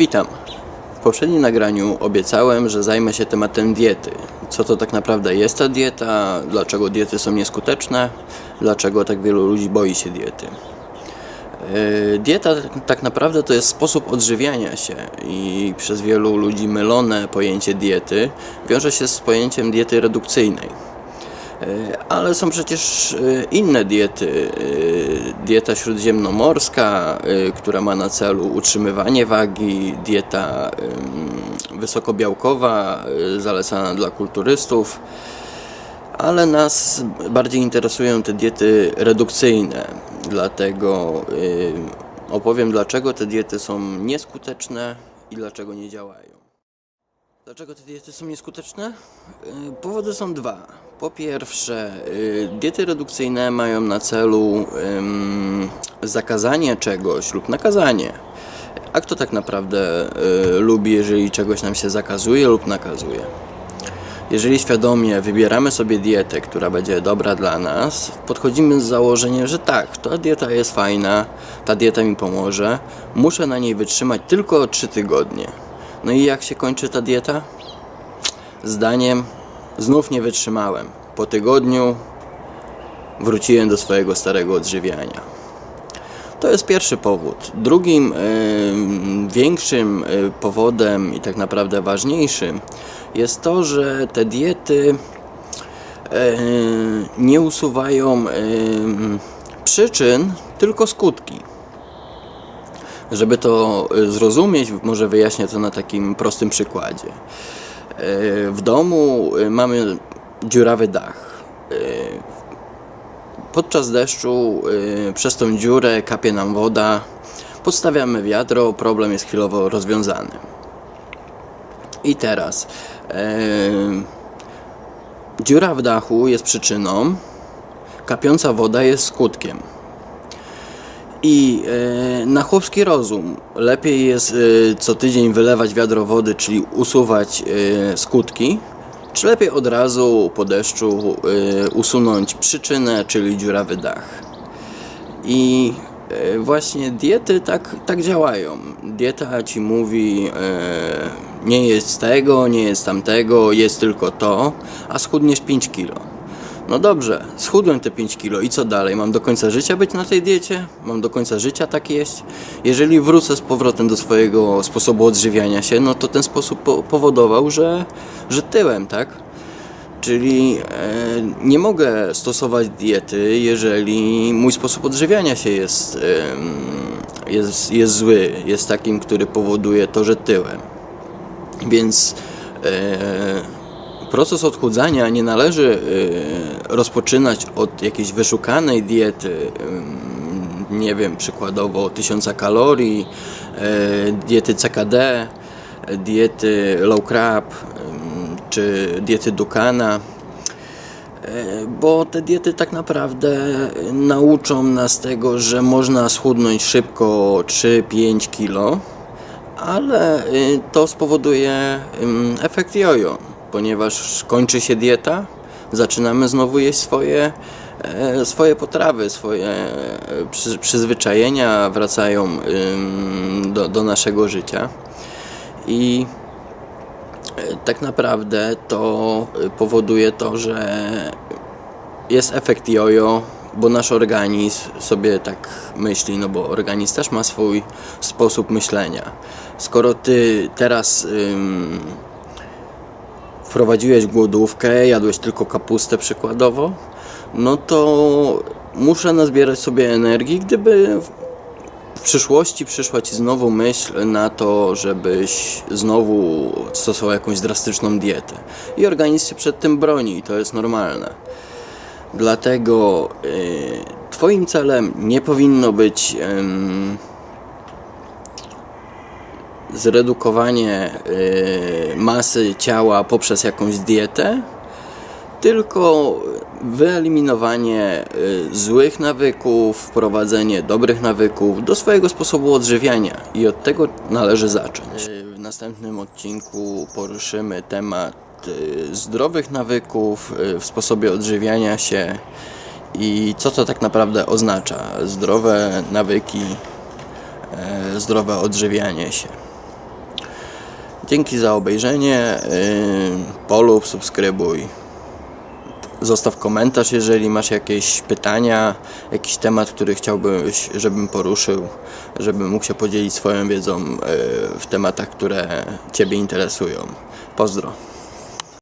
Witam. W poprzednim nagraniu obiecałem, że zajmę się tematem diety. Co to tak naprawdę jest ta dieta, dlaczego diety są nieskuteczne, dlaczego tak wielu ludzi boi się diety. Yy, Dieta tak- tak naprawdę to jest sposób odżywiania się i przez wielu ludzi mylone pojęcie diety wiąże się z pojęciem diety redukcyjnej. E, Ale są przecież e, inne diety. E, Dieta śródziemnomorska, która ma na celu utrzymywanie wagi, dieta wysokobiałkowa, zalecana dla kulturystów. Ale nas bardziej interesują te diety redukcyjne. Dlatego opowiem, dlaczego te diety są nieskuteczne i dlaczego nie działają. Dlaczego te diety są nieskuteczne? Y, Powody są dwa. Po pierwsze, y, diety redukcyjne mają na celu zakazanie czegoś lub nakazanie. A kto tak naprawdę y, lubi, jeżeli czegoś nam się zakazuje lub nakazuje? Jeżeli świadomie wybieramy sobie dietę, która będzie dobra dla nas, podchodzimy z założeniem, że tak, ta dieta jest fajna, ta dieta mi pomoże, muszę na niej wytrzymać tylko 3 tygodnie. No i jak się kończy ta dieta? Zdaniem, znów nie wytrzymałem. Po tygodniu wróciłem do swojego starego odżywiania. To jest pierwszy powód. Drugim większym y, powodem i tak naprawdę ważniejszym jest to, że te diety e, nie usuwają przyczyn, tylko skutki. Żeby to y, zrozumieć, może wyjaśnię to na takim prostym przykładzie. E, W domu y, mamy dziurawy dach. E, Podczas deszczu przez tą dziurę kapie nam woda, podstawiamy wiadro, problem jest chwilowo rozwiązany. I teraz e, dziura w dachu jest przyczyną, kapiąca woda jest skutkiem. I e, na chłopski rozum lepiej jest e, co tydzień wylewać wiadro wody, czyli usuwać e, skutki, czy lepiej od razu po deszczu usunąć przyczynę, czyli dziurawy dach. I właśnie diety tak, tak działają. Dieta ci mówi, nie jest tego, nie jest tamtego, jest tylko to, a schudniesz 5 kilo. No dobrze, schudłem te 5 kilo i co dalej? Mam do końca życia być na tej diecie? Mam do końca życia tak jeść? Jeżeli wrócę z powrotem do swojego sposobu odżywiania się, no to ten sposób po- powodował, że, że tyłem, tak? Czyli e, nie mogę stosować diety, jeżeli mój sposób odżywiania się jest, em, jest, jest zły, jest takim, który powoduje to, że tyłem. Więc e, proces odchudzania nie należy e, rozpoczynać od jakiejś wyszukanej diety, em, nie wiem, przykładowo 1000 kalorii, e, diety CKD, diety low carb, czy diety Dukana. Bo te diety tak naprawdę nauczą nas tego, że można schudnąć szybko 3-5 kilo, ale y, to spowoduje efekt jojo, ponieważ kończy się dieta, zaczynamy znowu jeść swoje, e, swoje potrawy, swoje e, przy, przyzwyczajenia wracają do, do naszego życia i e, tak naprawdę to powoduje to, że jest efekt jojo, bo nasz organizm sobie tak myśli, no bo organizm też ma swój sposób myślenia. Skoro ty teraz wprowadziłeś głodówkę, jadłeś tylko kapustę przykładowo, no to muszę nazbierać sobie energii, gdyby w- przyszłości przyszła ci znowu myśl na to, żebyś znowu stosował jakąś drastyczną dietę. I organizm się przed tym broni i to jest normalne. Dlatego y, Twoim celem nie powinno być ym, zredukowanie y, masy ciała poprzez jakąś dietę, tylko wyeliminowanie y, złych nawyków, wprowadzenie dobrych nawyków do swojego sposobu odżywiania i od tego należy zacząć. Y, W następnym odcinku poruszymy temat zdrowych nawyków w sposobie odżywiania się i co to tak naprawdę oznacza zdrowe nawyki, zdrowe odżywianie się. Dzięki za obejrzenie. Yy, polub, subskrybuj. Zostaw komentarz, jeżeli masz jakieś pytania, jakiś temat, który chciałbyś, żebym poruszył, żebym mógł się podzielić swoją wiedzą yy, w tematach, które Ciebie interesują. Pozdro.